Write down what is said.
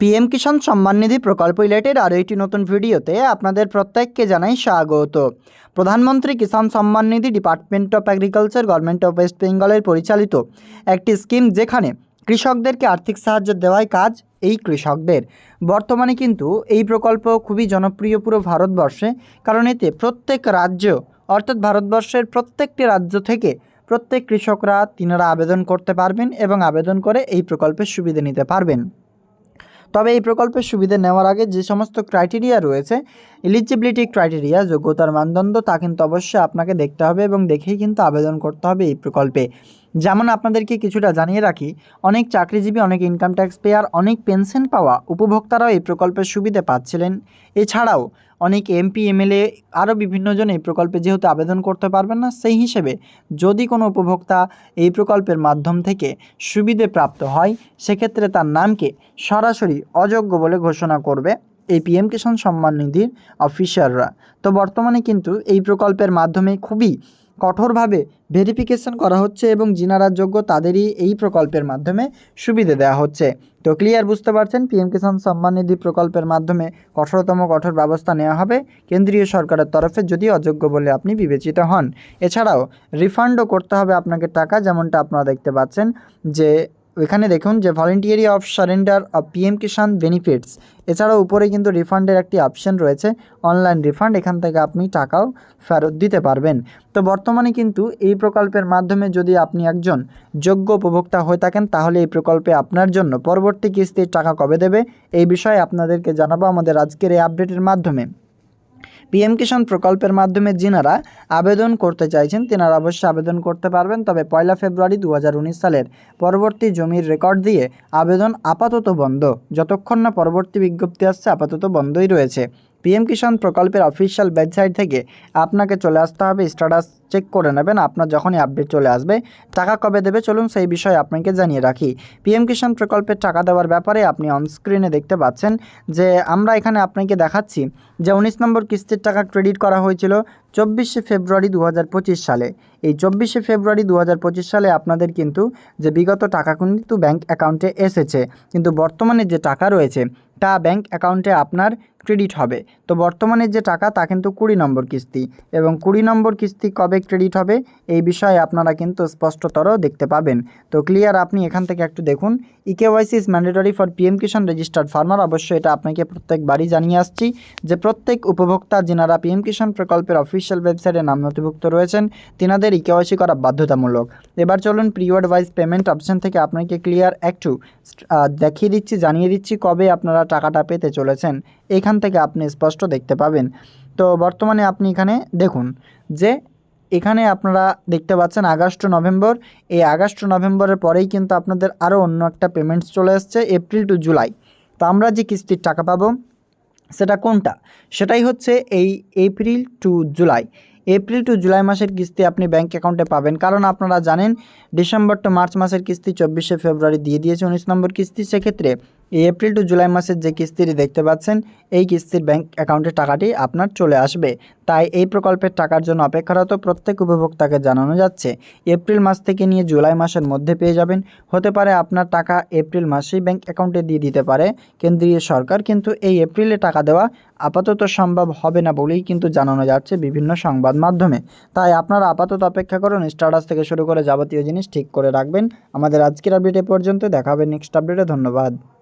PM কিষাণ সম্মান নিধি প্রকল্প related আরও একটি নতুন ভিডিওতে আপনাদের প্রত্যেককে জানাই স্বাগত। Pradhan Mantri Kisan Samman Nidhi department of agriculture, government of west বেঙ্গলের পরিচালিত একটি স্কিম যেখানে কৃষকদেরকে আর্থিক সাহায্য দেওয়াই কাজ এই কৃষকদের। বর্তমানে কিন্তু এই প্রকল্প খুবই জনপ্রিয় পুরো ভারতবর্ষে, কারণ এতে প্রত্যেক রাজ্য, অর্থাৎ ভারতবর্ষের প্রত্যেকটি রাজ্য থেকে প্রত্যেক কৃষকরা তিনারা আবেদন করতে পারবেন এবং আবেদন করে এই প্রকল্পের সুবিধা নিতে পারবেন। তবে এই প্রকল্পের সুবিধা নেওয়ার আগে যে সমস্ত ক্রাইটেরিয়া রয়েছে এলিজিবিলিটি ক্রাইটেরিয়া যোগ্যতার মানদণ্ড, তা কিন্তু অবশ্যই আপনাকে দেখতে হবে এবং দেখেই কিন্তু আবেদন করতে হবে এই প্রকল্পে। যেমন আপনাদেরকে কিছুটা জানিয়ে রাখি, অনেক চাকরিজীবী, অনেক ইনকাম ট্যাক্স পেয়ার অনেক পেনশন পাওয়া উপভোক্তারাও এই প্রকল্পের সুবিধা পাচ্ছিলেন। এছাড়াও অনেক এমপি এমএলএ আরও বিভিন্নজন এই প্রকল্পে যেহেতু আবেদন করতে পারবেন না, সেই হিসেবে যদি কোনো উপভোক্তা এই প্রকল্পের মাধ্যম থেকে সুবিধে প্রাপ্ত হয়, সেক্ষেত্রে তার নামকে সরাসরি অযোগ্য বলে ঘোষণা করবে। এই পিএম কিষাণ সম্মান নিধির অফিসাররা তো বর্তমানে কিন্তু এই প্রকল্পের মাধ্যমে খুবই কঠোরভাবে ভেরিফিকেশন করা হচ্ছে এবং যিনারা যোগ্য তাদেরই এই প্রকল্পের মাধ্যমে সুবিধে দেওয়া হচ্ছে। তো ক্লিয়ার বুঝতে পারছেন পিএম কিষাণ সম্মান নিধি প্রকল্পের মাধ্যমে কঠোরতম কঠোর ব্যবস্থা নেওয়া হবে কেন্দ্রীয় সরকারের তরফে যদি অযোগ্য বলে আপনি বিবেচিত হন। এছাড়াও রিফান্ডও করতে হবে আপনাকে টাকা, যেমনটা আপনারা দেখতে পাচ্ছেন যে এখানে দেখুন যে voluntary of surrender of PM Kisan benefits এছাড়াও উপরে কিন্তু রিফান্ডের একটি অপশন রয়েছে। অনলাইন রিফান্ড এখান থেকে আপনি টাকাও ফেরত দিতে পারবেন। তো বর্তমানে কিন্তু এই প্রকল্পের মাধ্যমে যদি আপনি একজন যোগ্য উপভোক্তা হয়ে থাকেন, তাহলে এই প্রকল্পে আপনার জন্য পরবর্তী কিস্তির টাকা কবে দেবে? এই বিষয়ে আপনাদেরকে জানাব আমাদের আজকের এই আপডেটের মাধ্যমে। পিএম কিষাণ প্রকল্পের মাধ্যমে যিনারা আবেদন করতে চাইছেন, তেনারা অবশ্যই আবেদন করতে পারবেন। তবে পয়লা ফেব্রুয়ারি দু হাজার উনিশ সালের পরবর্তী জমির রেকর্ড দিয়ে আবেদন আপাতত বন্ধ। যতক্ষণ না পরবর্তী বিজ্ঞপ্তি আসছে, আপাতত বন্ধই রয়েছে। পিএম কিষাণ প্রকল্পের অফিসিয়াল ওয়েবসাইট থেকে আপনাকে চলে আসতে হবে। স্ট্যাটাস চেক করে নেবেন। আপনার যখনই আপডেট চলে আসবে, টাকা কবে দেবে চলুন সেই বিষয়ে আপনাকে জানিয়ে রাখি। পিএম কিষাণ প্রকল্পের টাকা দেওয়ার ব্যাপারে আপনি অনস্ক্রিনে দেখতে পাচ্ছেন যে আমরা এখানে আপনাকে দেখাচ্ছি যে উনিশ নম্বর কিস্তির টাকা ক্রেডিট করা হয়েছিল। চব্বিশে ফেব্রুয়ারি দু হাজার পঁচিশ সালে। এই চব্বিশে ফেব্রুয়ারি দু হাজার পঁচিশ সালে আপনাদের কিন্তু যে বিগত টাকা কিন্তু ব্যাংক অ্যাকাউন্টে এসেছে। কিন্তু বর্তমানে যে টাকা রয়েছে, তা ব্যাংক অ্যাকাউন্টে আপনার ক্রেডিট হবে। তো বর্তমানে যে টাকা, তা কিন্তু কুড়ি নম্বর কিস্তি। এবং কুড়ি নম্বর কিস্তি কবে ক্রেডিট হবে, এই বিষয়ে আপনারা কিন্তু স্পষ্টতর দেখতে পাবেন। তো ক্লিয়ার আপনি এখান থেকে একটু দেখুন। EKYC is mandatory for PM Kisan registered farmer অবশ্যই এটা আপনাকে প্রত্যেকবারই জানিয়ে আসছি যে প্রত্যেক উপভোক্তা, যিনারা পিএম কিষাণ প্রকল্পের অফিসিয়াল ওয়েবসাইটে নাম নথিভুক্ত রয়েছেন। তিনাদের ইকেওয়াইসি করা বাধ্যতামূলক। এবার চলুন পিরিয়ড ওয়াইজ পেমেন্ট অপশন থেকে আপনাকে ক্লিয়ার একটু দেখিয়ে দিচ্ছি, জানিয়ে দিচ্ছি কবে আপনারা টাকাটা পেতে চলেছেন। এখান থেকে আপনি স্পষ্ট দেখতে পাবেন। তো বর্তমানে আপনি এখানে দেখুন যে এখানে আপনারা দেখতে পাচ্ছেন আগস্ট, নভেম্বর। এই আগস্ট, নভেম্বরের পরেই কিন্তু আপনাদের আরও অন্য একটা পেমেন্টস চলে এসছে এপ্রিল টু জুলাই তো আমরা যে কিস্তির টাকা পাবো সেটা কোনটা? সেটাই হচ্ছে এই April to July April to July মাসের কিস্তি আপনি ব্যাঙ্ক অ্যাকাউন্টে পাবেন। কারণ আপনারা জানেন ডিসেম্বর টু মার্চ মাসের কিস্তি চব্বিশে ফেব্রুয়ারি দিয়ে দিয়েছে, উনিশ নম্বর কিস্তি। সেক্ষেত্রে এই এপ্রিল টু জুলাই মাসের যে কিস্তিটি দেখতে পাচ্ছেন, এই কিস্তির ব্যাংক অ্যাকাউন্টে টাকাটি আপনার চলে আসবে। তাই এই প্রকল্পের টাকার জন্য অপেক্ষারত প্রত্যেক উপভোক্তাকে জানানো যাচ্ছে, এপ্রিল মাস থেকে নিয়ে জুলাই মাসের মধ্যে পেয়ে যাবেন। হতে পারে আপনার টাকা এপ্রিল মাসেই ব্যাংক অ্যাকাউন্টে দিয়ে দিতে পারে। কেন্দ্রীয় সরকার কিন্তু এই এপ্রিলে টাকা দেওয়া আপাতত সম্ভব হবে না বলেই কিন্তু জানানো যাচ্ছে বিভিন্ন সংবাদ মাধ্যমে। তাই আপনারা আপাতত অপেক্ষা করুন স্টাটাস থেকে শুরু করে যাবতীয় জিনিস ঠিক করে রাখবেন। আমাদের আজকের আপডেট এ পর্যন্ত, দেখা হবে নেক্সট আপডেটে, ধন্যবাদ।